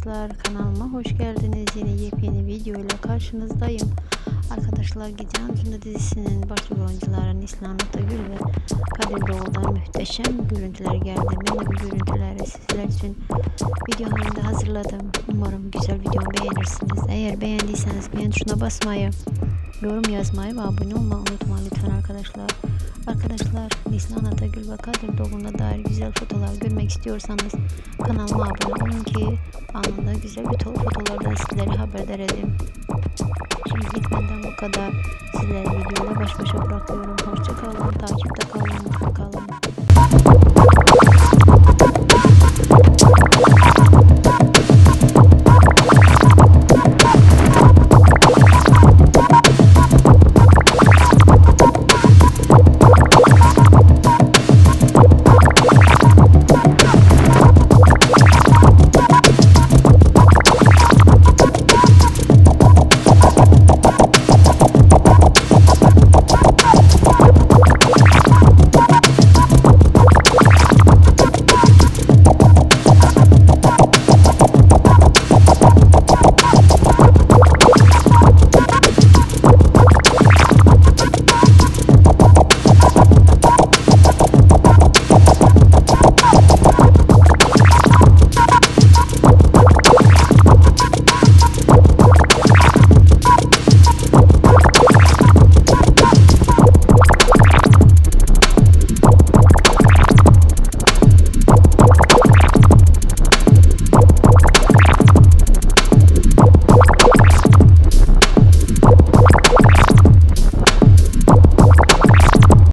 arkadaşlar kanalıma hoş geldiniz. Yine yepyeni video ile karşınızdayım. Arkadaşlar Gece Ancu'nda dizisinin başrol oyuncuları Nislan Atagül ve Kadir Doğulu'dan muhteşem görüntüler geldi. Ben bu görüntüleri sizler için videolarımda hazırladım. Umarım güzel videomu beğenirsiniz. Eğer beğendiyseniz beğen tuşuna basmayı, yorum yazmayı ve abone olmayı unutmayın lütfen arkadaşlar. Arkadaşlar Nislan Atagül ve Kadir Doğulu'na dair güzel fotoğraflar görmek istiyorsanız kanalıma abone olun ki anında güzel bir to- fotoğraflardan sizleri haberdar edeyim. Şimdilik benden bu kadar. Sizleri videoyla baş başa bırakıyorum. Hoşça kalın, takipte.